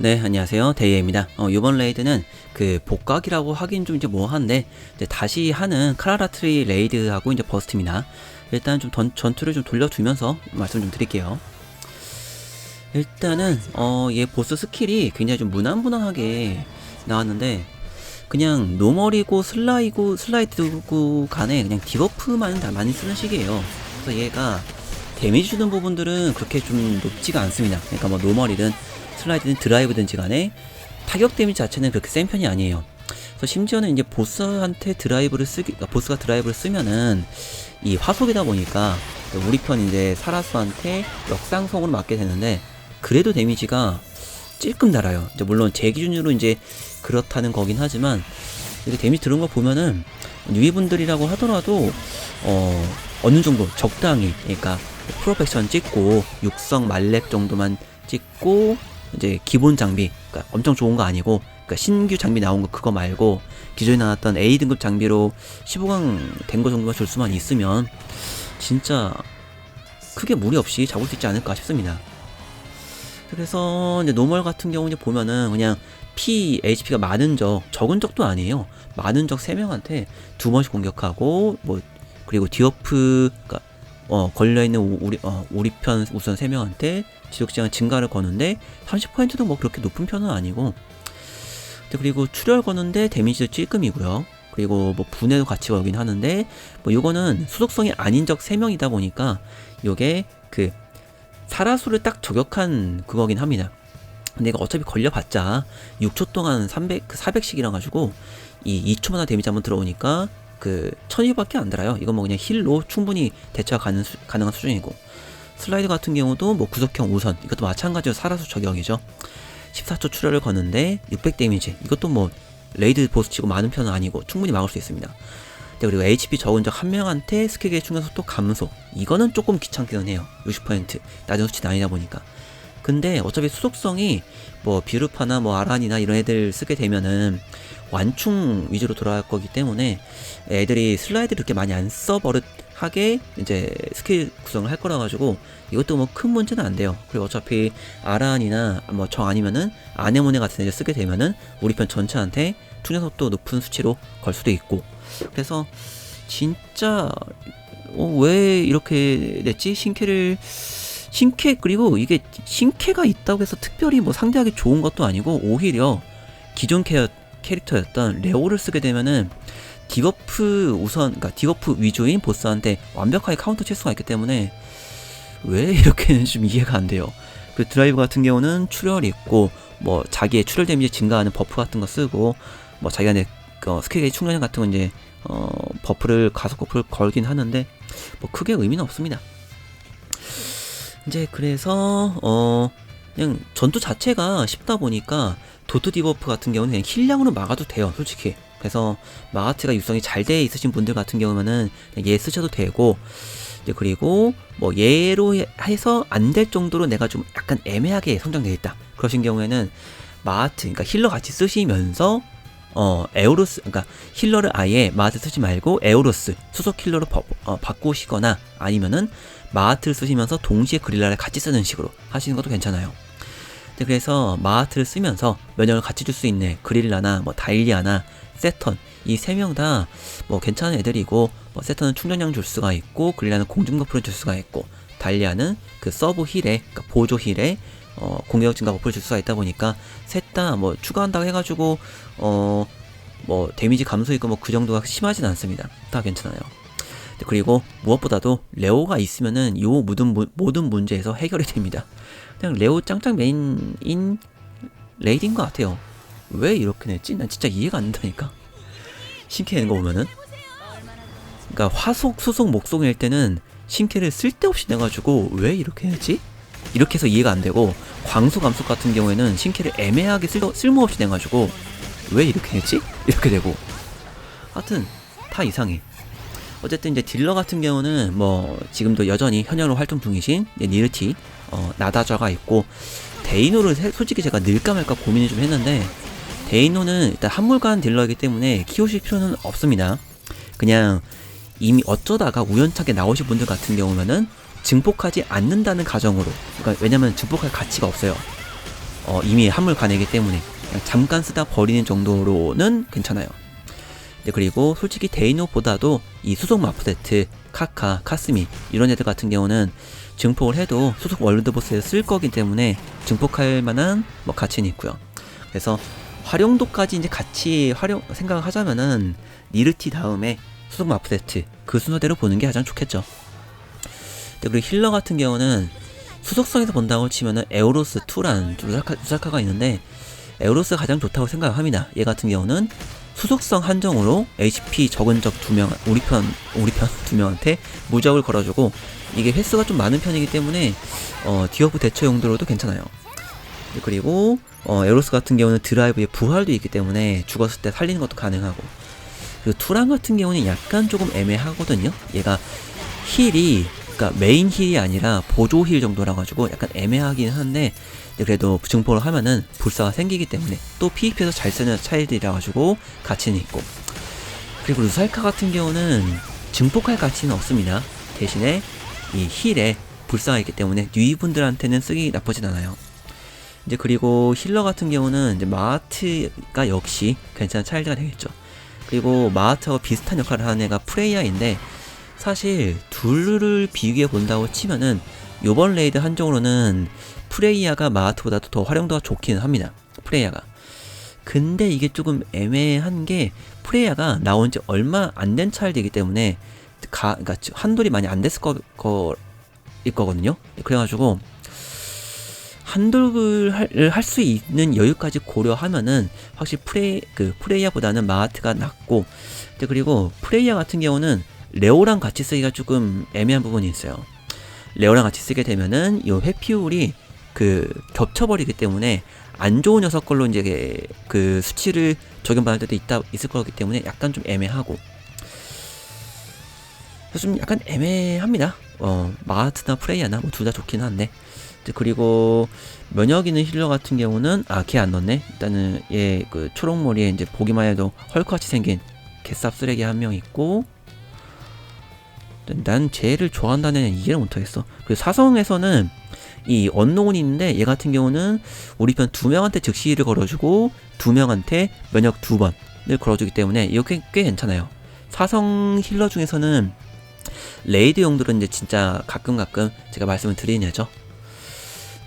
네, 안녕하세요. 데이입니다. 어, 이번 레이드는 그 복각이라고 하긴 좀 이제 뭐한데 이제 다시 하는 카라라트리 레이드하고 이제 버스트입니다. 일단 좀 던, 전투를 좀 돌려두면서 말씀 좀 드릴게요. 일단은 어, 얘 보스 스킬이 굉장히 좀 무난무난하게 나왔는데 그냥 노멀이고 슬라이고 슬라이드고 간에 그냥 디버프만 다 많이 쓰는 식이에요. 그래서 얘가 데미지 주는 부분들은 그렇게 좀 높지가 않습니다. 그러니까 뭐 노멀이든 슬라이드든 드라이브든지 간에 타격 데미지 자체는 그렇게 센 편이 아니에요. 그래서 심지어는 이제 보스한테 드라이브를 쓰기, 그러니까 보스가 드라이브를 쓰면은 이 화속이다 보니까 우리 편 이제 사라스한테 역상성으로 맞게 되는데 그래도 데미지가 찔끔 달아요. 이제 물론 제 기준으로 이제 그렇다는 거긴 하지만 이렇게 데미지 들은 거 보면은 뉴이분들이라고 하더라도 어 어느 정도 적당히 그러니까 프로펙션 찍고 육성 말렙 정도만 찍고 이제 기본 장비 그러니까 엄청 좋은 거 아니고 그러니까 신규 장비 나온 거 그거 말고 기존에 나왔던 A 등급 장비로 15강 된 거 정도만 줄 수만 있으면 진짜 크게 무리 없이 잡을 수 있지 않을까 싶습니다. 그래서 이제 노멀 같은 경우 이제 보면은 그냥 P, HP가 많은 적, 적은 적도 아니에요. 많은 적 3명한테 두 번씩 공격하고, 뭐, 그리고 디어프, 가 어, 걸려있는 우리, 어, 우리 편 우선 3명한테 지속시간 증가를 거는데, 30%도 뭐 그렇게 높은 편은 아니고, 그리고 출혈 거는데 데미지도 찔끔이고요. 그리고 뭐 분해도 같이 걸긴 하는데, 뭐 요거는 수속성이 아닌 적 3명이다 보니까, 요게 그, 사라수를 딱 저격한 그거긴 합니다. 근데 이거 어차피 걸려봤자 6초 동안 300, 그 400씩이라 가지고 이 2초마다 데미지 한번 들어오니까 그 1000일밖에 안 들어요. 이건 뭐 그냥 힐로 충분히 대처가 가능, 수, 가능한 수준이고 슬라이드 같은 경우도 뭐 구속형 우선 이것도 마찬가지로 사라수 저격이죠. 14초 출혈을 거는데 600 데미지 이것도 뭐 레이드 보스 치고 많은 편은 아니고 충분히 막을 수 있습니다. 네, 그리고 HP 적은 적 한 명한테 스킬의 충전 속도 감소. 이거는 조금 귀찮기는 해요. 60% 낮은 수치 나이다 보니까. 근데 어차피 수속성이 뭐 비루파나 뭐 아란이나 이런 애들 쓰게 되면은 완충 위주로 돌아갈 거기 때문에 애들이 슬라이드를 그렇게 많이 안 써버릇하게 이제 스킬 구성을 할 거라 가지고 이것도 뭐 큰 문제는 안 돼요. 그리고 어차피 아란이나 뭐 저 아니면은 아네모네 같은 애들 쓰게 되면은 우리 편 전체한테 속도 높은 수치로 걸 수도 있고 그래서 진짜 어, 왜 이렇게 냈지? 신캐를 신캐 그리고 이게 신캐가 있다고 해서 특별히 뭐 상대하기 좋은 것도 아니고 오히려 기존 캐, 캐릭터였던 레오를 쓰게 되면은 디버프 우선 그러니까 디버프 위주인 보스한테 완벽하게 카운터 칠 수가 있기 때문에 왜 이렇게는 좀 이해가 안 돼요. 그 드라이브 같은 경우는 출혈 있고 뭐 자기의 출혈 데미지 증가하는 버프 같은 거 쓰고 뭐 자기가 내 어, 스킬의 충전량 같은 건 이제 어, 버프를 가속 버프를 걸긴 하는데 뭐 크게 의미는 없습니다. 이제 그래서 어 그냥 전투 자체가 쉽다 보니까 도트 디버프 같은 경우는 그냥 힐량으로 막아도 돼요, 솔직히. 그래서 마가트가 육성이 잘 돼 있으신 분들 같은 경우면은 얘 쓰셔도 되고 이제 그리고 뭐 얘로 해서 안 될 정도로 내가 좀 약간 애매하게 성장되어 있다. 그러신 경우에는 마하트, 그러니까 힐러 같이 쓰시면서 어, 에오로스, 그러니까 힐러를 아예 마하트 쓰지 말고 에오로스, 수속 힐러로 버, 어, 바꾸시거나 아니면은 마하트를 쓰시면서 동시에 그릴라를 같이 쓰는 식으로 하시는 것도 괜찮아요. 네, 그래서 마하트를 쓰면서 면역을 같이 줄 수 있는 그릴라나 뭐 다일리아나 세턴 이 세 명 다 뭐 괜찮은 애들이고 뭐 세턴은 충전량 줄 수가 있고 그릴라는 공중 버프를 줄 수가 있고 다일리아는 그 서브 힐에 그러니까 보조 힐에 어, 공격 증가 버프를 줄 수가 있다 보니까 셋 다 뭐 추가한다고 해가지고 어 뭐 데미지 감소 있고 뭐 그 정도가 심하진 않습니다. 다 괜찮아요. 그리고 무엇보다도 레오가 있으면은 요 모든 모든 문제에서 해결이 됩니다. 그냥 레오 짱짱 메인인 레이드인 것 같아요. 왜 이렇게 냈지? 난 진짜 이해가 안 된다니까. 신캐 내는 거 보면은. 그러니까 화속, 수속, 목속일 때는 신캐를 쓸데없이 내가지고 왜 이렇게 했지? 이렇게 해서 이해가 안 되고 광수 감속 같은 경우에는 신캐를 애매하게 쓸, 쓸모없이 내가지고 왜 이렇게 했지? 이렇게 되고 하여튼 다 이상해 어쨌든 이제 딜러 같은 경우는 뭐 지금도 여전히 현역으로 활동 중이신 니르티 어, 나다저가 있고 데이노를 솔직히 제가 늘까 말까 고민을 좀 했는데 데이노는 일단 한물간 딜러이기 때문에 키우실 필요는 없습니다 그냥 이미 어쩌다가 우연찮게 나오신 분들 같은 경우면은 증폭하지 않는다는 가정으로 그러니까 왜냐면 증폭할 가치가 없어요 어, 이미 한물 가내기 때문에 잠깐 쓰다 버리는 정도로는 괜찮아요. 네, 그리고 솔직히 데이노보다도 이 수속 마프세트, 카카, 카스미 이런 애들 같은 경우는 증폭을 해도 수속 월드 보스에 쓸 거기 때문에 증폭할 만한 뭐 가치는 있고요. 그래서 활용도까지 이제 같이 활용 생각을 하자면은 니르티 다음에 수속 마프세트 그 순서대로 보는 게 가장 좋겠죠. 네, 그리고 힐러 같은 경우는 수속성에서 본다고 치면은 에오로스 2라는 루사카, 루사카가 있는데 에오로스가 가장 좋다고 생각합니다. 얘 같은 경우는 수속성 한정으로 HP 적은 적 두 명, 우리 편, 우리 편 두 명한테 무적을 걸어주고 이게 횟수가 좀 많은 편이기 때문에 어, 디어프 대처 용도로도 괜찮아요. 네, 그리고 어, 에로스 같은 경우는 드라이브에 부활도 있기 때문에 죽었을 때 살리는 것도 가능하고 그리고 투랑 같은 경우는 약간 조금 애매하거든요. 얘가 힐이 그러니까 메인 힐이 아니라 보조 힐 정도라 가지고 약간 애매하긴 한데 네, 그래도 증폭을 하면은 불사가 생기기 때문에 또 PVP에서 잘 쓰는 차일들이라 가지고 가치는 있고 그리고 루살카 같은 경우는 증폭할 가치는 없습니다. 대신에 이 힐에 불사가 있기 때문에 유이분들한테는 쓰기 나쁘진 않아요. 이제 그리고 힐러 같은 경우는 이제 마하트가 역시 괜찮은 차일드가 되겠죠. 그리고 마하트와 비슷한 역할을 하는 애가 프레이야인데 사실 둘을 비교해 본다고 치면은 요번 레이드 한정으로는 프레이야가 마하트보다도 더 활용도가 좋기는 합니다. 프레이야가. 근데 이게 조금 애매한 게 프레이야가 나온 지 얼마 안 된 차일드이기 때문에 가, 그러니까 한돌이 많이 안 됐을 거, 거 일 거거든요. 그래가지고 한돌을 할 수 있는 여유까지 고려하면은 확실히 프레이 그 프레이야보다는 마하트가 낫고 그리고 프레이야 같은 경우는 레오랑 같이 쓰기가 조금 애매한 부분이 있어요. 레오랑 같이 쓰게 되면은 이 회피율이 그 겹쳐버리기 때문에 안 좋은 녀석 걸로 이제 그 수치를 적용받을 때도 있다 있을 거기 때문에 약간 좀 애매하고 좀 약간 애매합니다. 어 마하트나 프레이야나 뭐 둘 다 좋긴 한데 그리고 면역 있는 힐러 같은 경우는 아 걔 안 넣네. 일단은 얘 그 초록머리에 이제 보기만 해도 헐크같이 생긴 개쌉 쓰레기 한 명 있고 난 쟤를 좋아한다는 애는 이해를 못하겠어. 그리고 사성에서는 이 언노운이 있는데 얘 같은 경우는 우리 편 두 명한테 즉시를 걸어주고 두 명한테 면역 두 번을 걸어주기 때문에 이게 꽤 괜찮아요. 사성 힐러 중에서는 레이드 용들은 이제 진짜 가끔 가끔 제가 말씀을 드리는 애죠.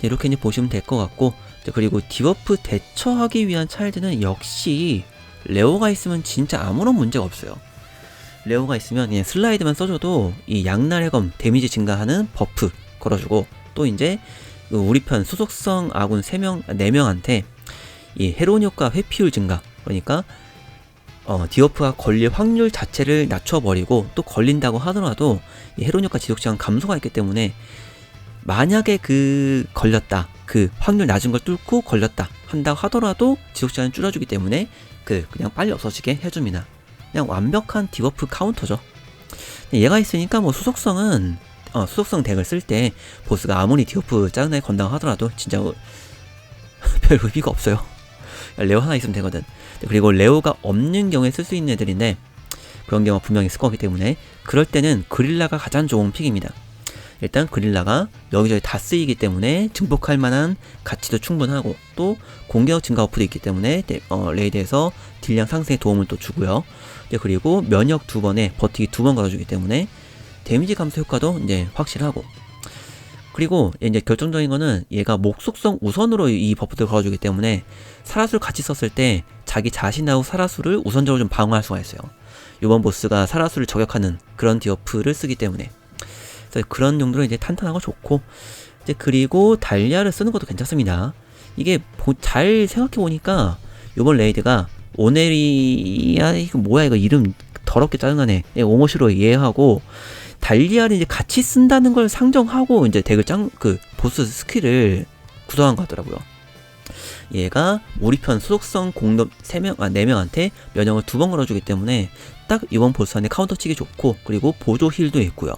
이렇게 이제 보시면 될 것 같고 그리고 디버프 대처하기 위한 차일드는 역시 레오가 있으면 진짜 아무런 문제가 없어요. 레오가 있으면 그냥 슬라이드만 써줘도 이 양날 해검 데미지 증가하는 버프 걸어주고 또 이제 그 우리 편 소속성 아군 3명, 4명한테 이 헤론 효과 회피율 증가 그러니까 어, 디어프가 걸릴 확률 자체를 낮춰버리고 또 걸린다고 하더라도 이 헤론 효과 지속 시간 감소가 있기 때문에 만약에 그 걸렸다 그 확률 낮은 걸 뚫고 걸렸다 한다고 하더라도 지속 시간을 줄여주기 때문에 그 그냥 빨리 없어지게 해줍니다. 그냥 완벽한 디버프 카운터죠. 얘가 있으니까 뭐 수속성은 어, 수속성 덱을 쓸 때 보스가 아무리 디버프 짜증나게 건다고 하더라도 진짜 별 의미가 없어요. 레오 하나 있으면 되거든. 그리고 레오가 없는 경우에 쓸 수 있는 애들인데 그런 경우가 분명히 있을 거기 때문에 그럴 때는 그릴라가 가장 좋은 픽입니다. 일단 그릴라가 여기저기 다 쓰이기 때문에 증폭할 만한 가치도 충분하고 또 공격 증가 어프도 있기 때문에 어, 레이드에서 딜량 상승에 도움을 또 주고요. 그리고 면역 두 번에 버티기 두 번 걸어주기 때문에 데미지 감소 효과도 이제 확실하고 그리고 이제 결정적인 거는 얘가 목속성 우선으로 이 버프를 걸어주기 때문에 사라수를 같이 썼을 때 자기 자신하고 사라수를 우선적으로 좀 방어할 수가 있어요. 이번 보스가 사라수를 저격하는 그런 디어프를 쓰기 때문에 그래서 그런 용도로 이제 탄탄하고 좋고 이제 그리고 달리아를 쓰는 것도 괜찮습니다. 이게 잘 생각해 보니까 이번 레이드가 오네리야 이거 뭐야 이거 이름 더럽게 짜증나네. 예, 오모시로 이해하고 달리아를 이제 같이 쓴다는 걸 상정하고 이제 덱을 짱 그 보스 스킬을 구성한 것 같더라고요. 얘가 우리 편 소속성 공급 3명, 아, 4명한테 면역을 두 번 걸어주기 때문에 딱 이번 보스 안에 카운터 치기 좋고 그리고 보조 힐도 있고요.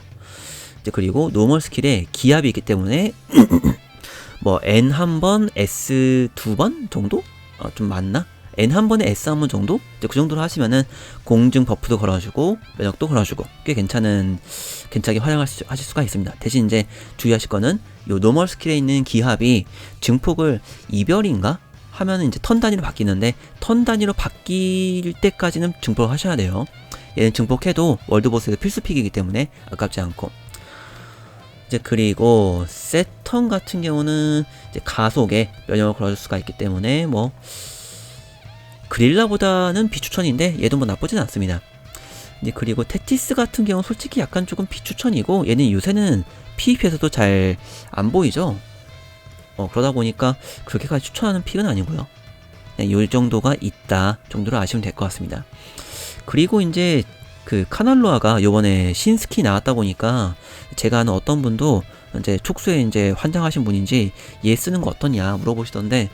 그리고 노멀 스킬에 기압이 있기 때문에 뭐 N 한 번, S 두 번 정도? 어, 좀 많나? N 한 번에 S 한 번 정도? 이제 그 정도로 하시면은 공중 버프도 걸어주고 면역도 걸어주고 꽤 괜찮은 괜찮게 활용할 수, 하실 수가 있습니다. 대신 이제 주의하실 거는 요 노멀 스킬에 있는 기합이 증폭을 이별인가 하면은 이제 턴 단위로 바뀌는데 턴 단위로 바뀔 때까지는 증폭을 하셔야 돼요. 얘는 증폭해도 월드 보스에서 필수 픽이기 때문에 아깝지 않고 이제 그리고 세턴 같은 경우는 이제 가속에 면역을 걸어줄 수가 있기 때문에 뭐 그릴라보다는 비추천인데 얘도 뭐 나쁘진 않습니다. 이제 그리고 테티스 같은 경우는 솔직히 약간 조금 비추천이고 얘는 요새는 PVP에서도 잘 안 보이죠. 어 그러다 보니까 그렇게까지 추천하는 픽은 아니고요. 네, 요 정도가 있다 정도로 아시면 될 것 같습니다. 그리고 이제 그 카날로아가 요번에 신스키 나왔다 보니까 제가 아는 어떤 분도 이제 촉수에 이제 환장하신 분인지 얘 쓰는 거 어떠냐 물어보시던데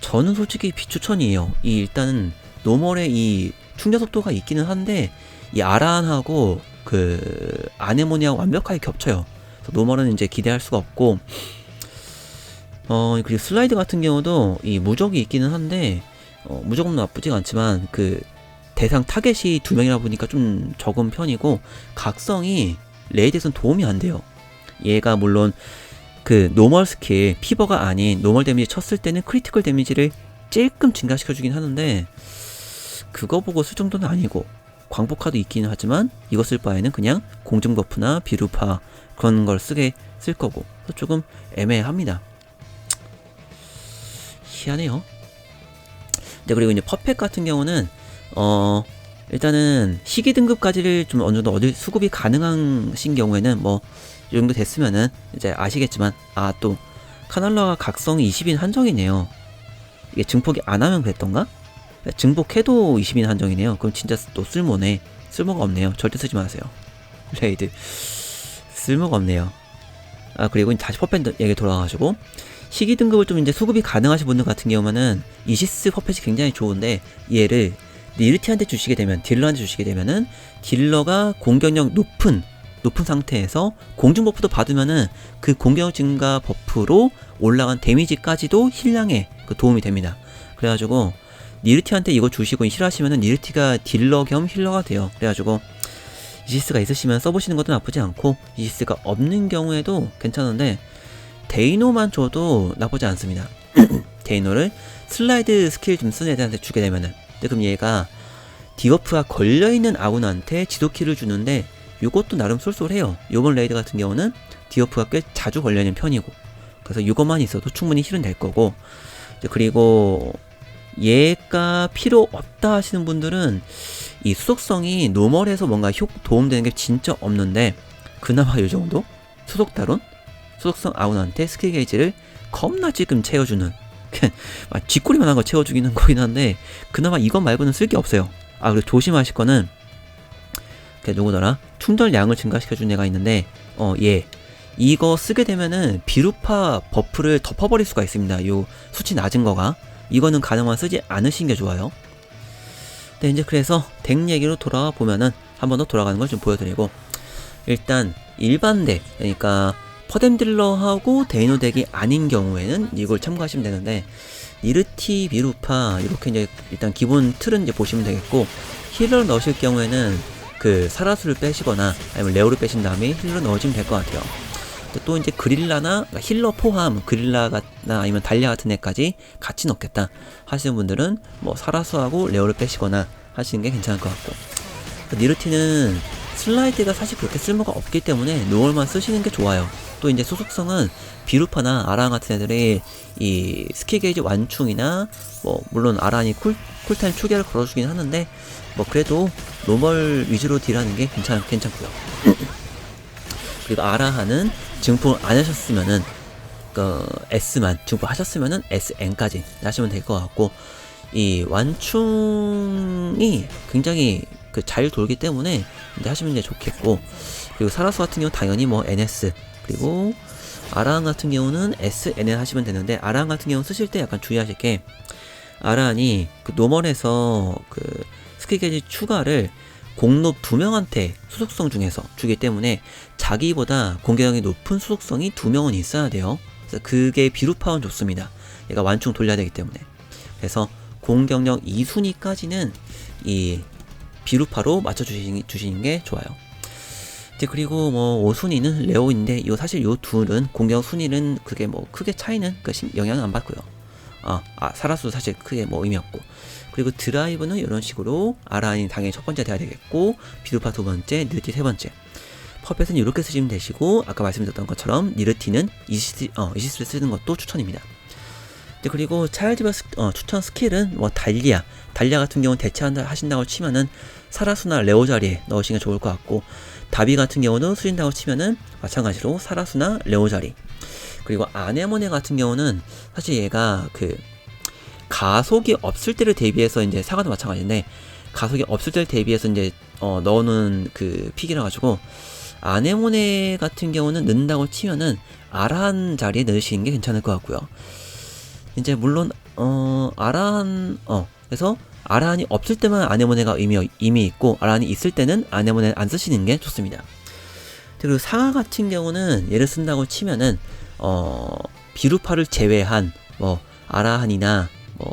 저는 솔직히 비추천이에요. 이 일단은 노멀의 이 충전 속도가 있기는 한데 이 아란하고 그 아네모니아가 완벽하게 겹쳐요. 노멀은 이제 기대할 수가 없고 어 그리고 슬라이드 같은 경우도 이 무적이 있기는 한데 어, 무적은 나쁘지가 않지만 그 대상 타겟이 두 명이라 보니까 좀 적은 편이고 각성이 레이드에선 도움이 안 돼요. 얘가 물론 그 노멀 스킬 피버가 아닌 노멀 데미지 쳤을 때는 크리티컬 데미지를 조금 증가시켜 주긴 하는데 그거 보고 쓸 정도는 아니고 광폭카도 있기는 하지만 이거 쓸 바에는 그냥 공중 버프나 비루파 그런 걸 쓰게 쓸 거고 조금 애매합니다. 희한해요. 네, 그리고 이제 퍼펙 같은 경우는 어 일단은 시기 등급까지를 좀 어느 정도 얻을 수급이 가능하신 경우에는 뭐 이 정도 됐으면은 이제 아시겠지만 아 또 카날라가 각성이 20인 한정이네요. 이게 증폭이 안 하면 그랬던가? 증폭해도 20인 한정이네요. 그럼 진짜 또 쓸모네. 쓸모가 없네요. 절대 쓰지 마세요. 레이드 쓸모가 없네요. 아 그리고 다시 퍼펜 얘기 돌아가가지고 시기 등급을 좀 이제 수급이 가능하신 분들 같은 경우는 이시스 퍼펫이 굉장히 좋은데 얘를 리르티한테 주시게 되면 딜러한테 주시게 되면은 딜러가 공격력 높은 높은 상태에서 공중 버프도 받으면은 그 공격 증가 버프로 올라간 데미지까지도 힐량에 그 도움이 됩니다. 그래가지고 니르티한테 이거 주시고 싫어하시면은 니르티가 딜러 겸 힐러가 돼요. 그래가지고 이시스가 있으시면 써보시는 것도 나쁘지 않고 이시스가 없는 경우에도 괜찮은데 데이노만 줘도 나쁘지 않습니다. 데이노를 슬라이드 스킬 좀 쓰는 애들한테 주게 되면은 근데 그럼 얘가 디버프가 걸려있는 아군한테 지도키를 주는데 이것도 나름 쏠쏠해요. 요번 레이드 같은 경우는 디버프가 꽤 자주 걸려있는 편이고. 그래서 이것만 있어도 충분히 힐은 될 거고. 그리고 얘가 필요 없다 하시는 분들은 이 수속성이 노멀해서 뭔가 효 도움되는 게 진짜 없는데 그나마 이 정도? 수속 다론? 수속성 아웃한테 스킬 게이지를 겁나 지금 채워주는 막 쥐꼬리만 한 거 채워주기는 거긴 한데 그나마 이것 말고는 쓸 게 없어요. 아 그리고 조심하실 거는 그 누구더라 충전량을 증가시켜준 애가 있는데 어얘 이거 쓰게 되면은 비루파 버프를 덮어버릴 수가 있습니다. 요 수치 낮은 거가 이거는 가능한 쓰지 않으신 게 좋아요. 네 이제 그래서 덱 얘기로 돌아와 보면은 한 번 더 돌아가는 걸 좀 보여드리고 일단 일반 덱 그러니까 퍼뎀딜러하고 데이노 덱이 아닌 경우에는 이걸 참고하시면 되는데 니르티 비루파 이렇게 이제 일단 기본 틀은 이제 보시면 되겠고 힐러를 넣으실 경우에는 그 사라수를 빼시거나 아니면 레오를 빼신 다음에 힐러 넣어주면 될 것 같아요. 또 이제 그릴라나 그러니까 힐러 포함 그릴라나 아니면 달리아 같은 애까지 같이 넣겠다 하시는 분들은 뭐 사라수하고 레오를 빼시거나 하시는 게 괜찮을 것 같고 니르티는 슬라이드가 사실 그렇게 쓸모가 없기 때문에 노멀만 쓰시는 게 좋아요. 또 이제 소속성은 비루파나 아랑 같은 애들이 이 스킬 게이지 완충이나 뭐 물론 아란이 쿨 쿨타임 초기화를 걸어주긴 하는데 뭐 그래도 노멀 위주로 딜하는 게 괜찮 괜찮고요. 그리고 아라하는 증폭을 안 하셨으면은 그 S만 증폭하셨으면은 SN까지 하시면 될 것 같고 이 완충이 굉장히 그 잘 돌기 때문에 이제 하시면 이제 좋겠고 그리고 사라스 같은 경우 는 당연히 뭐 NS 그리고 아랑 같은 경우는 SN을 하시면 되는데 아랑 같은 경우 쓰실 때 약간 주의하실 게 아란이 그 노멀에서 그 스킬 게이지 추가를 공롭 두 명한테 수속성 중에서 주기 때문에 자기보다 공격력이 높은 수속성이 두 명은 있어야 돼요. 그래서 그게 비루파운 좋습니다. 얘가 완충 돌려야 되기 때문에. 그래서 공격력 2순위까지는 이 비루파로 맞춰주시는 주시는 게 좋아요. 이제 그리고 뭐 5순위는 레오인데 요 사실 요 둘은 공격 순위는 그게 뭐 크게 차이는 그 심- 영향은 안 받고요. 아, 아 사라수 사실 크게 뭐 의미 없고 그리고 드라이브는 이런 식으로 아라인이 당연히 첫 번째 돼야 되겠고 비루파 두 번째 느티 세 번째 퍼펫은 이렇게 쓰시면 되시고 아까 말씀드렸던 것처럼 니르티는 이시스 어 이시스를 쓰는 것도 추천입니다. 이제 그리고 차일드별 스, 어, 추천 스킬은 뭐 달리아 달리아 같은 경우는 대체한다 하신다고 치면은 사라수나 레오 자리에 넣으시는 게 좋을 것 같고 다비 같은 경우는 쓰신다고 치면은 마찬가지로 사라수나 레오 자리 그리고 아네모네 같은 경우는 사실 얘가 그 가속이 없을 때를 대비해서 이제 사과도 마찬가지인데 가속이 없을 때를 대비해서 이제 어, 넣는 그 픽이라 가지고 아네모네 같은 경우는 넣는다고 치면은 아란 자리에 넣으시는 게 괜찮을 것 같고요. 이제 물론 어 아란 어 그래서 아란이 없을 때만 아네모네가 의미 이미 있고 아란이 있을 때는 아네모네 안 쓰시는 게 좋습니다. 그리고 상하 같은 경우는 얘를 쓴다고 치면은 어 비루파를 제외한 뭐 아라한이나 뭐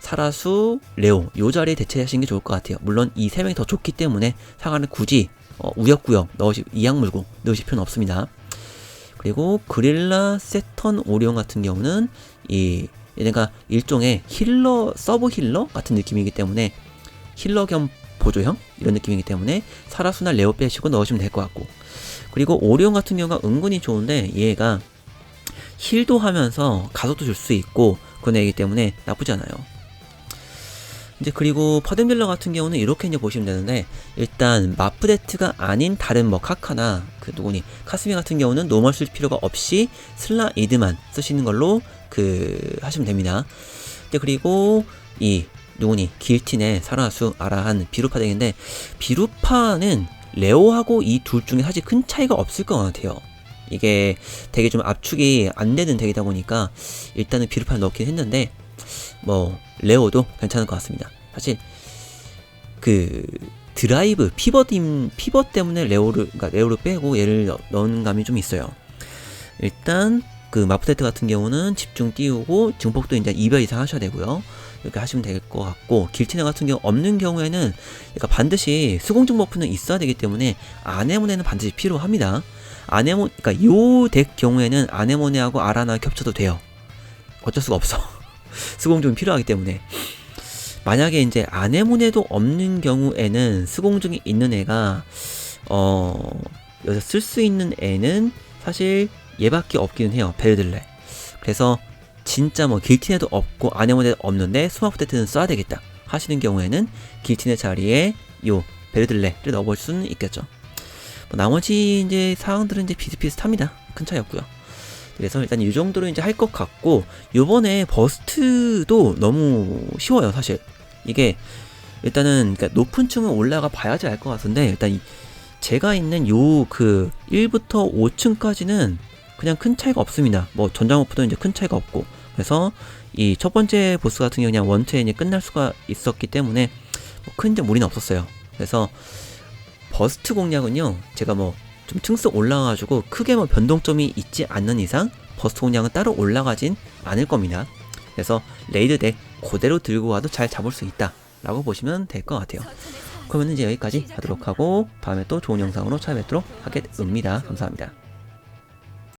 사라수, 레오 요 자리에 대체하시는 게 좋을 것 같아요. 물론 이 세 명이 더 좋기 때문에 상하는 굳이 어, 우역구역 넣으시 이악 물고 넣으실 필요는 없습니다. 그리고 그릴라, 세턴, 오리온 같은 경우는 이 얘네가 일종의 힐러, 서브 힐러 같은 느낌이기 때문에 힐러 겸 보조형 이런 느낌이기 때문에 사라수나 레오 빼시고 넣으시면 될 것 같고 그리고 오리온 같은 경우가 은근히 좋은데 얘가 힐도 하면서 가속도 줄 수 있고 그런 애이기 때문에 나쁘지 않아요. 이제 그리고 퍼뎀딜러 같은 경우는 이렇게 이제 보시면 되는데 일단 마프데트가 아닌 다른 뭐 카카나 그 누구니 카스미 같은 경우는 노멀 쓸 필요가 없이 슬라이드만 쓰시는 걸로 그 하시면 됩니다. 이제 그리고 이 누구니 길틴의 사라수 아라한 비루파 덱인데 비루파는 레오하고 이 둘 중에 사실 큰 차이가 없을 것 같아요. 이게 되게 좀 압축이 안 되는 덱이다 보니까 일단은 비루파를 넣긴 했는데 뭐 레오도 괜찮을 것 같습니다. 사실 그 드라이브 피벗임 피벗 때문에 레오를 그러니까 레오를 빼고 얘를 넣, 넣은 감이 좀 있어요. 일단 그 마프세트 같은 경우는 집중 띄우고 증폭도 이제 2배 이상 하셔야 되고요. 이렇게 하시면 될 것 같고 길티네 같은 경우 없는 경우에는 그러니까 반드시 수공증 버프는 있어야 되기 때문에 아네모네는 반드시 필요합니다. 아네모 그러니까 요 덱 경우에는 아네모네하고 아라나 겹쳐도 돼요. 어쩔 수가 없어. 수공증이 필요하기 때문에 만약에 이제 아네모네도 없는 경우에는 수공증이 있는 애가 어 여기서 쓸 수 있는 애는 사실 얘밖에 없기는 해요 베르들레. 그래서 진짜 뭐 길티네도 없고 아네모네도 없는데 스마프테트는 써야 되겠다 하시는 경우에는 길티네 자리에 요 베르들레를 넣어볼 수는 있겠죠. 뭐 나머지 이제 사항들은 이제 비슷비슷합니다. 큰 차이 없고요. 그래서 일단 이 정도로 이제 할 것 같고 요번에 버스트도 너무 쉬워요 사실. 이게 일단은 그러니까 높은 층은 올라가 봐야지 알 것 같은데 일단 이 제가 있는 요 그 1부터 5층까지는 그냥 큰 차이가 없습니다 뭐 전장호프도 이제 큰 차이가 없고 그래서 이 첫 번째 보스 같은 경우 그냥 원체에 이제 끝날 수가 있었기 때문에 뭐 큰 이제 무리는 없었어요 그래서 버스트 공략은요 제가 뭐 좀 층수 올라가가지고 크게 뭐 변동점이 있지 않는 이상 버스트 공략은 따로 올라가진 않을 겁니다. 그래서 레이드 덱 그대로 들고 와도 잘 잡을 수 있다 라고 보시면 될 것 같아요. 그러면 이제 여기까지 하도록 하고 다음에 또 좋은 영상으로 찾아뵙도록 하겠습니다. 감사합니다.